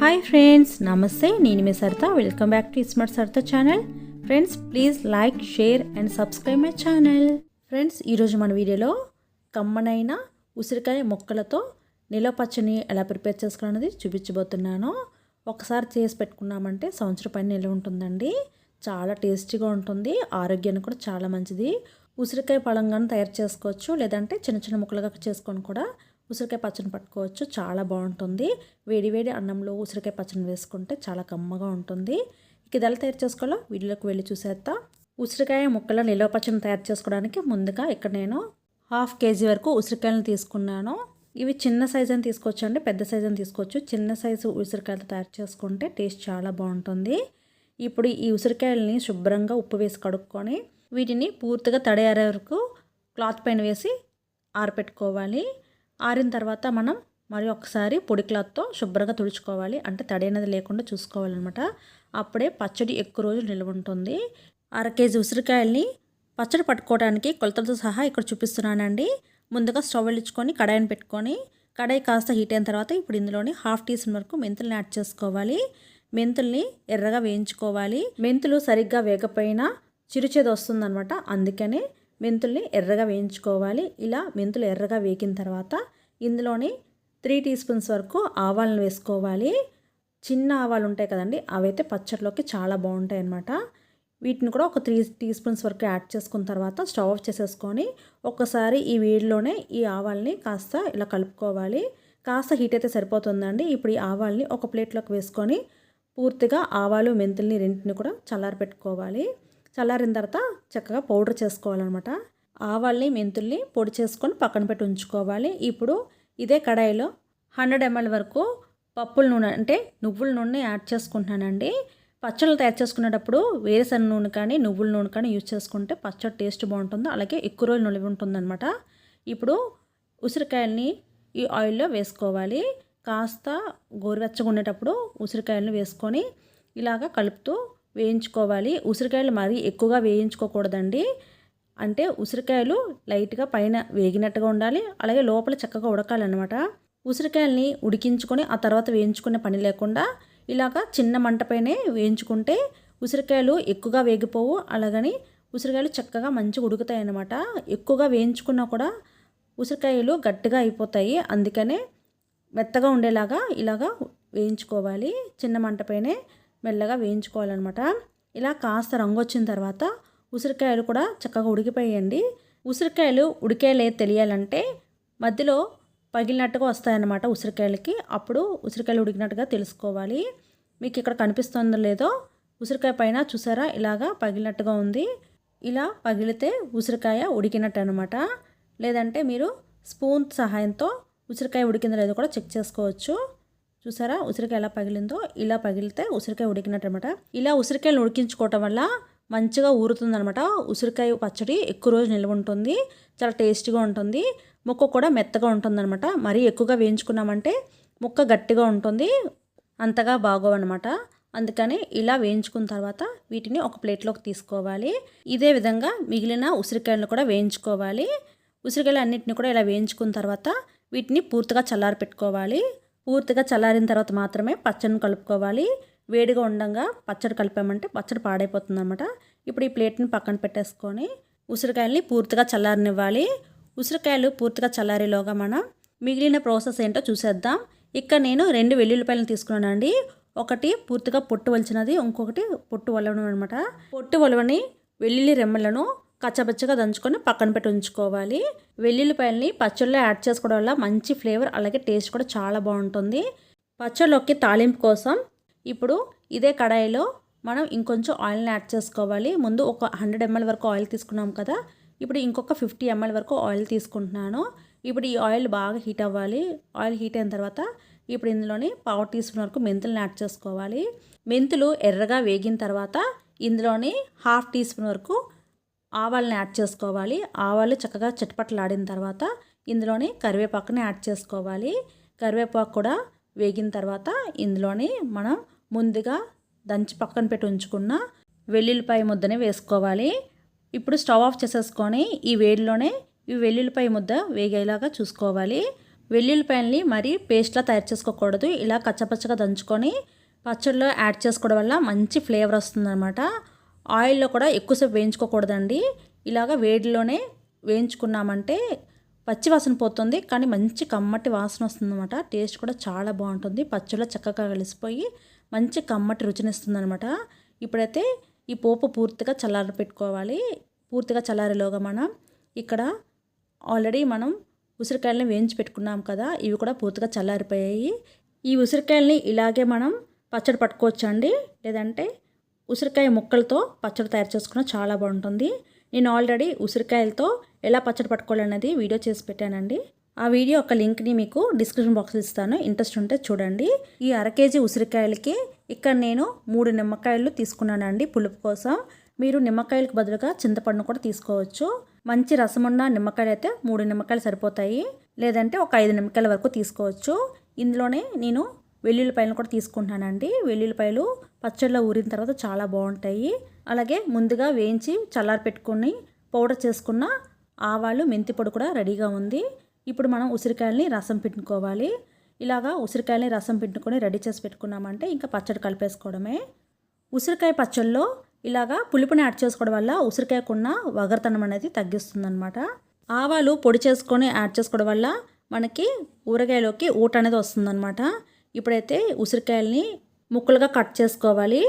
Hi friends నమస్తే నేను మీ Saritha. Welcome back to smart Saritha channel friends please like share and subscribe my channel friends ఈరోజు మన వీడియోలో కమ్మనైన ఉసిరికాయ మొక్కలతో నిలవ పచ్చని ఎలా ప్రిపేర్ చేసుకోవాలనేది చూపించబోతున్నాను. ఒకసారి చేసి పెట్టుకున్నామంటే సంవత్సరం పైన నిల్వ ఉంటుందండి. చాలా టేస్టీగా ఉంటుంది. ఆరోగ్యానికి కూడా చాలా మంచిది. ఉసిరికాయ పళంగాను తయారు చేసుకోవచ్చు. లేదంటే చిన్న చిన్న ముక్కలుగా చేసుకొని కూడా ఉసిరికాయ పచ్చడి పట్టుకోవచ్చు చాలా బాగుంటుంది. వేడి వేడి అన్నంలో ఉసిరికాయ పచ్చడి వేసుకుంటే చాలా కమ్మగా ఉంటుంది. ఇక ఇది ఎలా తయారు చేసుకోవాలో వీడియోలోకి వెళ్ళి చూసేస్తా ఉసిరికాయ ముక్కల నిల్వ పచ్చడిని తయారు చేసుకోవడానికి ముందుగా ఇక్కడ నేను హాఫ్ కేజీ వరకు ఉసిరికాయలను తీసుకున్నాను. ఇవి చిన్న సైజు అని తీసుకోవచ్చు అండి పెద్ద సైజు అని తీసుకోవచ్చు. చిన్న సైజు ఉసిరికాయలు తయారు చేసుకుంటే టేస్ట్ చాలా బాగుంటుంది. ఇప్పుడు ఈ ఉసిరికాయలని శుభ్రంగా ఉప్పు వేసి కడుక్కొని వీటిని పూర్తిగా తడియారే వరకు క్లాత్ పైన వేసి ఆరపెట్టుకోవాలి. ఆరిన తర్వాత మనం మరి ఒకసారి పొడి క్లాత్తో శుభ్రంగా తుడుచుకోవాలి. అంటే తడి అనేది లేకుండా చూసుకోవాలన్నమాట. అప్పుడే పచ్చడి ఎక్కువ రోజులు నిల్వ ఉంటుంది. అర కేజీ ఉసిరికాయల్ని పచ్చడి పట్టుకోవడానికి కొలతలతో సహా ఇక్కడ చూపిస్తున్నానండి. ముందుగా స్టవ్ వెళ్ళించుకొని కడాయిని పెట్టుకొని కడాయి కాస్త హీట్ అయిన తర్వాత ఇప్పుడు ఇందులోని హాఫ్ టీ స్పూన్ వరకు మెంతుల్ని యాడ్ చేసుకోవాలి. మెంతుల్ని ఎర్రగా వేయించుకోవాలి. మెంతులు సరిగ్గా వేగపోయినా చిరుచేది వస్తుందన్నమాట. అందుకనే మెంతుల్ని ఎర్రగా వేయించుకోవాలి. ఇలా మెంతులు ఎర్రగా వేగిన తర్వాత ఇందులోని త్రీ టీ స్పూన్స్ వరకు ఆవాలను వేసుకోవాలి. చిన్న ఆవాలు ఉంటాయి కదండి అవైతే పచ్చడిలోకి చాలా బాగుంటాయి అన్నమాట. వీటిని కూడా ఒక త్రీ టీ స్పూన్స్ వరకు యాడ్ చేసుకున్న తర్వాత స్టవ్ ఆఫ్ చేసేసుకొని ఒకసారి ఈ వేడిలోనే ఈ ఆవాల్ని కాస్త ఇలా కలుపుకోవాలి. కాస్త హీట్ అయితే సరిపోతుందండి. ఇప్పుడు ఈ ఆవాల్ని ఒక ప్లేట్లోకి వేసుకొని పూర్తిగా ఆవాలు మెంతుల్ని రెంటిని కూడా చల్లారి పెట్టుకోవాలి చల్లారిన తర్వాత చక్కగా పౌడర్ చేసుకోవాలన్నమాట. ఆవాల్ని మెంతుల్ని పొడి చేసుకొని పక్కన పెట్టి ఉంచుకోవాలి. ఇప్పుడు ఇదే కడాయిలో హండ్రెడ్ ఎంఎల్ వరకు పప్పుల నూనె అంటే నువ్వుల నూనె యాడ్ చేసుకుంటున్నానండి. పచ్చళ్ళు తయారు చేసుకునేటప్పుడు వేరుశనగ నూనె కానీ నువ్వుల నూనె కానీ యూజ్ చేసుకుంటే పచ్చడి టేస్ట్ బాగుంటుంది అలాగే ఎక్కువ రోజులు నిలివి ఉంటుందన్నమాట. ఇప్పుడు ఉసిరికాయల్ని ఈ ఆయిల్లో వేసుకోవాలి. కాస్త గోరువెచ్చగా ఉండేటప్పుడు ఉసిరికాయలను వేసుకొని ఇలాగ కలుపుతూ వేయించుకోవాలి. ఉసిరికాయలు మరీ ఎక్కువగా వేయించుకోకూడదండి. అంటే ఉసిరికాయలు లైట్గా పైన వేగినట్టుగా ఉండాలి. అలాగే లోపల చక్కగా ఉడకాలన్నమాట. ఉసిరికాయల్ని ఉడికించుకొని ఆ తర్వాత వేయించుకునే పని లేకుండా ఇలాగ చిన్న మంటపైనే వేయించుకుంటే ఉసిరికాయలు ఎక్కువగా వేగిపోవు. అలాగని ఉసిరికాయలు చక్కగా మంచిగా ఉడుకుతాయి అన్నమాట ఎక్కువగా వేయించుకున్నా కూడా ఉసిరికాయలు గట్టిగా అయిపోతాయి. అందుకనే మెత్తగా ఉండేలాగా ఇలాగా వేయించుకోవాలి. చిన్న మంటపైనే మెల్లగా వేయించుకోవాలన్నమాట. ఇలా కాస్త రంగు వచ్చిన తర్వాత ఉసిరికాయలు కూడా చక్కగా ఉడికిపోయండి ఉసిరికాయలు ఉడికేలే తెలియాలంటే మధ్యలో పగిలినట్టుగా వస్తాయన్నమాట ఉసిరికాయలకి. అప్పుడు ఉసిరికాయలు ఉడికినట్టుగా తెలుసుకోవాలి. మీకు ఇక్కడ కనిపిస్తుందో లేదో ఉసిరికాయ పైన చూసారా? ఇలాగా పగిలినట్టుగా ఉంది. ఇలా పగిలితే ఉసిరికాయ ఉడికినట్టు అనమాట లేదంటే మీరు స్పూన్ సహాయంతో ఉసిరికాయ ఉడికిందో లేదో కూడా చెక్ చేసుకోవచ్చు. చూసారా? ఉసిరికాయ ఎలా పగిలిందో ఇలా పగిలితే ఉసిరికాయ ఉడికినట్టు అనమాట ఇలా ఉసిరికాయలు ఉడికించుకోవటం వల్ల మంచిగా ఊరుతుందనమాట. ఉసిరికాయ పచ్చడి ఎక్కువ రోజు నిల్వ ఉంటుంది చాలా టేస్టీగా ఉంటుంది ముక్క కూడా మెత్తగా ఉంటుందన్నమాట మరీ ఎక్కువగా వేయించుకున్నామంటే ముక్క గట్టిగా ఉంటుంది అంతగా బాగోవన్నమాట అందుకని ఇలా వేయించుకున్న తర్వాత వీటిని ఒక ప్లేట్లోకి తీసుకోవాలి. ఇదే విధంగా మిగిలిన ఉసిరికాయలను కూడా వేయించుకోవాలి. ఉసిరికాయలు అన్నింటిని కూడా ఇలా వేయించుకున్న తర్వాత వీటిని పూర్తిగా చల్లారి పెట్టుకోవాలి పూర్తిగా చల్లారిన తర్వాత మాత్రమే పచ్చడిని కలుపుకోవాలి. వేడిగా ఉండగా పచ్చడి కలిపామంటే పచ్చడి పాడైపోతుంది అనమాట ఇప్పుడు ఈ ప్లేట్ని పక్కన పెట్టేసుకొని ఉసిరికాయల్ని పూర్తిగా చల్లారనివ్వాలి. ఉసిరికాయలు పూర్తిగా చల్లారేలోగా మనం మిగిలిన ప్రాసెస్ ఏంటో చూసేద్దాం. ఇక్కడ నేను రెండు వెల్లుల్లిపాయలను తీసుకున్నానండి. ఒకటి పూర్తిగా పొట్టు వలిచినది ఇంకొకటి పొట్టు వలవడం అనమాట పొట్టు వలవని వెల్లుల్లి రెమ్మలను కచ్చబచ్చగా దంచుకొని పక్కన పెట్టి ఉంచుకోవాలి. వెల్లుల్లిపాయల్ని పచ్చళ్ళలో యాడ్ చేసుకోవడం వల్ల మంచి ఫ్లేవర్ అలాగే టేస్ట్ కూడా చాలా బాగుంటుంది. పచ్చళ్ళలోకి తాలింపు కోసం ఇప్పుడు ఇదే కడాయిలో మనం ఇంకొంచెం ఆయిల్ని యాడ్ చేసుకోవాలి. ముందు ఒక హండ్రెడ్ ఎంఎల్ వరకు ఆయిల్ తీసుకున్నాం కదా ఇప్పుడు ఇంకొక ఫిఫ్టీ ఎంఎల్ వరకు ఆయిల్ తీసుకుంటున్నాను. ఇప్పుడు ఈ ఆయిల్ బాగా హీట్ అవ్వాలి. ఆయిల్ హీట్ అయిన తర్వాత ఇప్పుడు ఇందులోని పావు టీ స్పూన్ వరకు మెంతులను యాడ్ చేసుకోవాలి. మెంతులు ఎర్రగా వేగిన తర్వాత ఇందులోని హాఫ్ టీ స్పూన్ వరకు ఆవాలని యాడ్ చేసుకోవాలి. ఆవాలు చక్కగా చిటపట్లాడిన తర్వాత ఇందులోని కరివేపాకుని యాడ్ చేసుకోవాలి. కరివేపాకు కూడా వేగిన తర్వాత ఇందులోని మనం ముందుగా దంచి పక్కన పెట్టి ఉంచుకున్న వెల్లుల్లిపాయ ముద్దని వేసుకోవాలి. ఇప్పుడు స్టవ్ ఆఫ్ చేసేసుకొని ఈ వేడిలోనే ఈ వెల్లుల్లిపాయ ముద్ద వేగేలాగా చూసుకోవాలి. వెల్లుల్లిపాయల్ని మరీ పేస్ట్లా తయారు చేసుకోకూడదు. ఇలా కచ్చపచ్చగా దంచుకొని పచ్చడిలో యాడ్ చేసుకోవడం వల్ల మంచి ఫ్లేవర్ వస్తుందన్నమాట. ఆయిల్లో కూడా ఎక్కువసేపు వేయించుకోకూడదండి. ఇలాగ వేడిలోనే వేయించుకున్నామంటే పచ్చి వాసన పోతుంది కానీ మంచి కమ్మటి వాసన వస్తుందన్నమాట. టేస్ట్ కూడా చాలా బాగుంటుంది. పచ్చిలో చక్కగా కలిసిపోయి మంచి కమ్మటి రుచినిస్తుందనమాట ఇప్పుడైతే ఈ పోపు పూర్తిగా చల్లారి పెట్టుకోవాలి. పూర్తిగా చల్లారిలోగా మనం ఇక్కడ ఆల్రెడీ మనం ఉసిరికాయలని వేయించి పెట్టుకున్నాం కదా ఇవి కూడా పూర్తిగా చల్లారిపోయాయి. ఈ ఉసిరికాయలని ఇలాగే మనం పచ్చడి పట్టుకోవచ్చండి. లేదంటే ఉసిరికాయ ముక్కలతో పచ్చడి తయారు చేసుకున్న చాలా బాగుంటుంది. నేను ఆల్రెడీ ఉసిరికాయలతో ఎలా పచ్చడి పట్టుకోవాలనేది వీడియో చేసి పెట్టానండి. ఆ వీడియో ఒక లింక్ని మీకు డిస్క్రిప్షన్ బాక్స్ ఇస్తాను. ఇంట్రెస్ట్ ఉంటే చూడండి. ఈ అర కేజీ ఉసిరికాయలకి ఇక్కడ నేను మూడు నిమ్మకాయలు తీసుకున్నానండి పులుపు కోసం. మీరు నిమ్మకాయలకు బదులుగా చింతపండు కూడా తీసుకోవచ్చు. మంచి రసం ఉన్న నిమ్మకాయలు అయితే మూడు నిమ్మకాయలు సరిపోతాయి. లేదంటే ఒక ఐదు నిమ్మకాయల వరకు తీసుకోవచ్చు. ఇందులోనే నేను వెల్లుల్లిపాయలను కూడా తీసుకుంటున్నానండి. వెల్లుల్లిపాయలు పచ్చడిలో ఊరిన తర్వాత చాలా బాగుంటాయి. అలాగే ముందుగా వేయించి చల్లారి పెట్టుకుని పౌడర్ చేసుకున్న ఆవాలు మెంతి పొడి కూడా రెడీగా ఉంది. ఇప్పుడు మనం ఉసిరికాయలని రసం పెట్టుకోవాలి ఇలాగా ఉసిరికాయలని రసం పెట్టుకొని రెడీ చేసి పెట్టుకున్నామంటే ఇంకా పచ్చడి కలిపేసుకోవడమే. ఉసిరికాయ పచ్చళ్ళలో ఇలాగా పులుపుని యాడ్ చేసుకోవడం వల్ల ఉసిరికాయకున్న వగరతనం అనేది తగ్గిస్తుందనమాట ఆవాలు పొడి చేసుకొని యాడ్ చేసుకోవడం వల్ల మనకి ఊరగాయలోకి ఊట అనేది వస్తుందన్నమాట. ఇప్పుడైతే ఉసిరికాయల్ని ముక్కలుగా కట్ చేసుకోవాలి.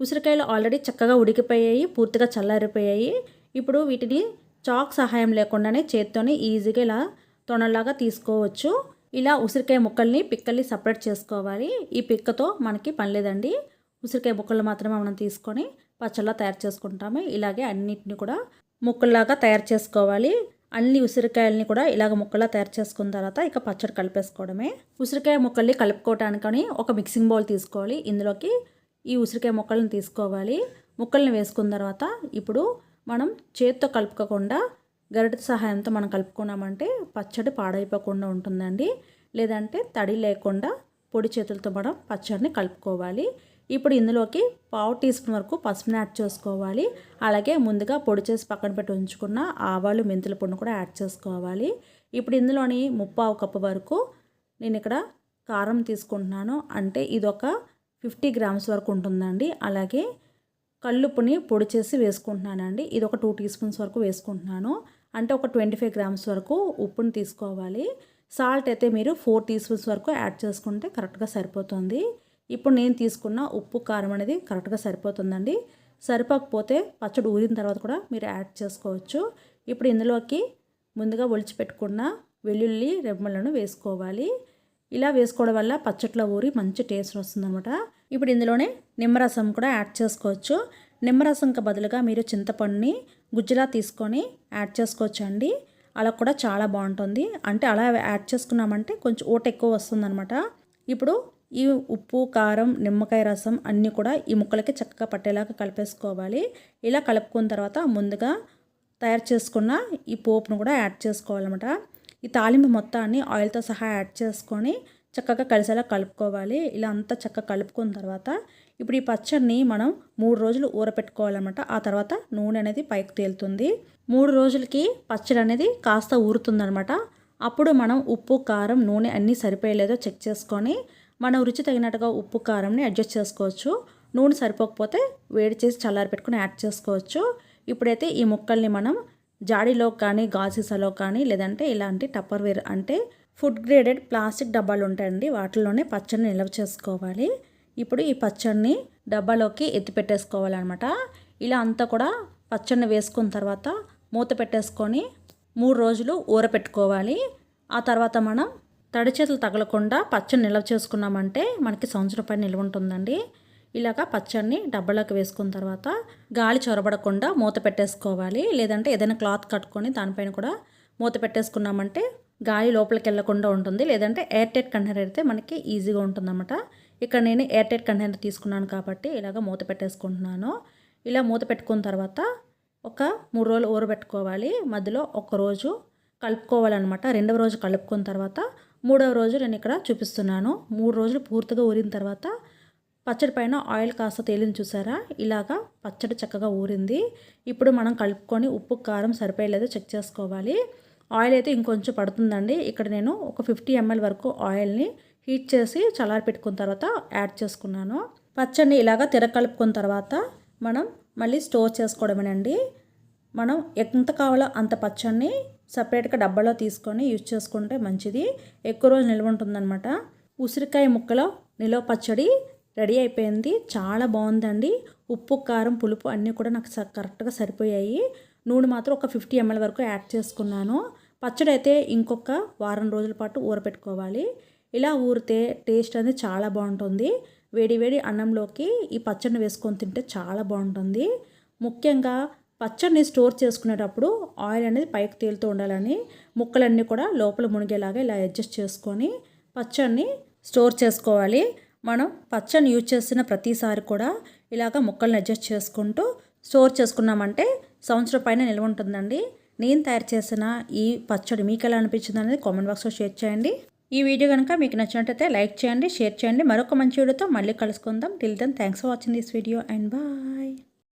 ఉసిరికాయలు ఆల్రెడీ చక్కగా ఉడికిపోయాయి పూర్తిగా చల్లారిపోయాయి. ఇప్పుడు వీటిని చాక్ సహాయం లేకుండానే చేత్తోనే ఈజీగా ఇలా తొనలాగా తీసుకోవచ్చు. ఇలా ఉసిరికాయ ముక్కల్ని పిక్కల్ని సపరేట్ చేసుకోవాలి. ఈ పిక్కతో మనకి పని లేదండి. ఉసిరికాయ ముక్కలు మాత్రమే మనం తీసుకొని పచ్చళ్ళ తయారు చేసుకుంటాము. ఇలాగే అన్నిటిని కూడా ముక్కల్లాగా తయారు చేసుకోవాలి. అన్ని ఉసిరికాయలని కూడా ఇలాగ ముక్కలా తయారు చేసుకున్న తర్వాత ఇక పచ్చడి కలిపేసుకోవడమే. ఉసిరికాయ ముక్కల్ని కలుపుకోవటానికని ఒక మిక్సింగ్ బౌల్ తీసుకోవాలి. ఇందులోకి ఈ ఉసిరికాయ ముక్కల్ని తీసుకోవాలి. ముక్కల్ని వేసుకున్న తర్వాత ఇప్పుడు మనం చేత్తో కలుపుకోకుండా గరిట సహాయంతో మనం కలుపుకున్నామంటే పచ్చడి పాడైపోకుండా ఉంటుందండి. లేదంటే తడి లేకుండా పొడి చేతులతో మనం పచ్చడిని కలుపుకోవాలి. ఇప్పుడు ఇందులోకి పావు టీ స్పూన్ వరకు పసుపుని యాడ్ చేసుకోవాలి. అలాగే ముందుగా పొడి చేసి పక్కన పెట్టి ఉంచుకున్న ఆవాలు మెంతుల పొడిని కూడా యాడ్ చేసుకోవాలి. ఇప్పుడు ఇందులోని ముప్పావు కప్పు వరకు నేను ఇక్కడ కారం తీసుకుంటున్నాను. అంటే ఇది ఒక ఫిఫ్టీ గ్రామ్స్ వరకు ఉంటుందండి. అలాగే కల్లుప్పుని పొడి చేసి వేసుకుంటున్నానండి. ఇది ఒక టూ టీ స్పూన్స్ వరకు వేసుకుంటున్నాను. అంటే ఒక ట్వంటీ ఫైవ్ గ్రామ్స్ వరకు ఉప్పుని తీసుకోవాలి. సాల్ట్ అయితే మీరు ఫోర్ టీ స్పూన్స్ వరకు యాడ్ చేసుకుంటే కరెక్ట్గా సరిపోతుంది. ఇప్పుడు నేను తీసుకున్న ఉప్పు కారం అనేది కరెక్ట్గా సరిపోతుందండి. సరిపోకపోతే పచ్చడి ఊరిన తర్వాత కూడా మీరు యాడ్ చేసుకోవచ్చు. ఇప్పుడు ఇందులోకి ముందుగా ఒలిచిపెట్టుకున్న వెల్లుల్లి రెమ్మలను వేసుకోవాలి. ఇలా వేసుకోవడం వల్ల పచ్చట్లో ఊరి మంచి టేస్ట్ వస్తుందన్నమాట. ఇప్పుడు ఇందులోనే నిమ్మరసం కూడా యాడ్ చేసుకోవచ్చు. నిమ్మరసంకి బదులుగా మీరు చింతపండుని గుజ్జులా తీసుకొని యాడ్ చేసుకోవచ్చు అండి అలా కూడా చాలా బాగుంటుంది. అంటే అలా యాడ్ చేసుకున్నామంటే కొంచెం ఊట ఎక్కువ వస్తుందన్నమాట. ఇప్పుడు ఈ ఉప్పు కారం నిమ్మకాయ రసం అన్నీ కూడా ఈ ముక్కలకి చక్కగా పట్టేలాగా కలిపేసుకోవాలి. ఇలా కలుపుకున్న తర్వాత ముందుగా తయారు చేసుకున్న ఈ పోపును కూడా యాడ్ చేసుకోవాలన్నమాట. ఈ తాలింపు మొత్తాన్ని ఆయిల్తో సహా యాడ్ చేసుకొని చక్కగా కలిసేలా కలుపుకోవాలి. ఇలా అంతా చక్కగా కలుపుకున్న తర్వాత ఇప్పుడు ఈ పచ్చడిని మనం మూడు రోజులు ఊరపెట్టుకోవాలన్నమాట. ఆ తర్వాత నూనె అనేది పైకి తేలుతుంది. మూడు రోజులకి పచ్చడి అనేది కాస్త ఊరుతుందనమాట అప్పుడు మనం ఉప్పు కారం నూనె అన్నీ సరిపోయలేదో చెక్ చేసుకొని మన రుచి తగినట్టుగా ఉప్పు కారంని అడ్జస్ట్ చేసుకోవచ్చు. నూనె సరిపోకపోతే వేడి చేసి చల్లారి పెట్టుకుని యాడ్ చేసుకోవచ్చు. ఇప్పుడైతే ఈ ముక్కల్ని మనం జాడీలో కానీ గాజీసాలో కానీ లేదంటే ఇలాంటి టప్పర్ వేర్ అంటే ఫుడ్ గ్రేడెడ్ ప్లాస్టిక్ డబ్బాలు ఉంటాయండి. వాటిలోనే పచ్చడిని నిల్వ చేసుకోవాలి. ఇప్పుడు ఈ పచ్చడిని డబ్బాలోకి ఎత్తి పెట్టేసుకోవాలన్నమాట. ఇలా అంతా కూడా పచ్చడిని వేసుకున్న తర్వాత మూత పెట్టేసుకొని మూడు రోజులు ఊరపెట్టుకోవాలి. ఆ తర్వాత మనం తడి చేతులు తగలకుండా పచ్చడి నిల్వ చేసుకున్నామంటే మనకి సంవత్సరం పైన నిల్వ ఉంటుందండి. ఇలాగ పచ్చడిని డబ్బాలోకి వేసుకున్న తర్వాత గాలి చొరబడకుండా మూత పెట్టేసుకోవాలి. లేదంటే ఏదైనా క్లాత్ కట్టుకొని దానిపైన కూడా మూత పెట్టేసుకున్నామంటే గాలి లోపలికి వెళ్ళకుండా ఉంటుంది. లేదంటే ఎయిర్ టైట్ కంటైనర్ అయితే మనకి ఈజీగా ఉంటుందన్నమాట. ఇక్కడ నేను ఎయిర్ టైట్ కంటైనర్ తీసుకున్నాను కాబట్టి ఇలాగ మూత పెట్టేసుకుంటున్నాను. ఇలా మూత పెట్టుకున్న తర్వాత ఒక మూడు రోజులు ఊరబెట్టుకోవాలి. మధ్యలో ఒక రోజు కలుపుకోవాలన్నమాట. రెండవ రోజు కలుపుకున్న తర్వాత మూడవ రోజు నేను ఇక్కడ చూపిస్తున్నాను. మూడు రోజులు పూర్తిగా ఊరిన తర్వాత పచ్చడి పైన ఆయిల్ కాస్త తేలింది చూసారా? ఇలాగా పచ్చడి చక్కగా ఊరింది. ఇప్పుడు మనం కలుపుకొని ఉప్పు కారం సరిపోయలేదో చెక్ చేసుకోవాలి. ఆయిల్ అయితే ఇంకొంచెం పడుతుందండి. ఇక్కడ నేను ఒక ఫిఫ్టీ ఎంఎల్ వరకు ఆయిల్ని హీట్ చేసి చల్లారి పెట్టుకున్న తర్వాత యాడ్ చేసుకున్నాను. పచ్చడిని ఇలాగా తిరగలుపుకున్న తర్వాత మనం మళ్ళీ స్టోర్ చేసుకోవడమేనండి. మనం ఎంత కావాలో అంత పచ్చడిని సపరేట్గా డబ్బాలో తీసుకొని యూజ్ చేసుకుంటే మంచిది. ఎక్కువ రోజు నిల్వ ఉంటుందన్నమాట. ఉసిరికాయ ముక్కలో నిలవ పచ్చడి రెడీ అయిపోయింది. చాలా బాగుందండి. ఉప్పు కారం పులుపు అన్నీ కూడా నాకు కరెక్ట్గా సరిపోయాయి. నూనె మాత్రం ఒక ఫిఫ్టీ ఎంఎల్ వరకు యాడ్ చేసుకున్నాను. పచ్చడి అయితే ఇంకొక వారం రోజుల పాటు ఊరపెట్టుకోవాలి ఇలా ఊరితే టేస్ట్ అనేది చాలా బాగుంటుంది. వేడి వేడి అన్నంలోకి ఈ పచ్చడిని వేసుకొని తింటే చాలా బాగుంటుంది. ముఖ్యంగా పచ్చడిని స్టోర్ చేసుకునేటప్పుడు ఆయిల్ అనేది పైకి తేలుతూ ఉండాలని ముక్కలన్నీ కూడా లోపల మునిగేలాగా ఇలా అడ్జస్ట్ చేసుకొని పచ్చడిని స్టోర్ చేసుకోవాలి. మనం పచ్చడిని యూజ్ చేసిన ప్రతిసారి కూడా ఇలాగ ముక్కల్ని అడ్జస్ట్ చేసుకుంటూ స్టోర్ చేసుకున్నామంటే సంవత్సరం పైన నిల్వ ఉంటుందండి. నేను తయారు చేసిన ఈ పచ్చడి మీకు ఎలా అనిపించింది అనేది కామెంట్ బాక్స్లో షేర్ చేయండి. ఈ వీడియో కనుక మీకు నచ్చినట్టయితే లైక్ చేయండి షేర్ చేయండి. మరొక మంచి వీడియోతో మళ్ళీ కలుసుకుందాం. Till then thanks for watching this video and bye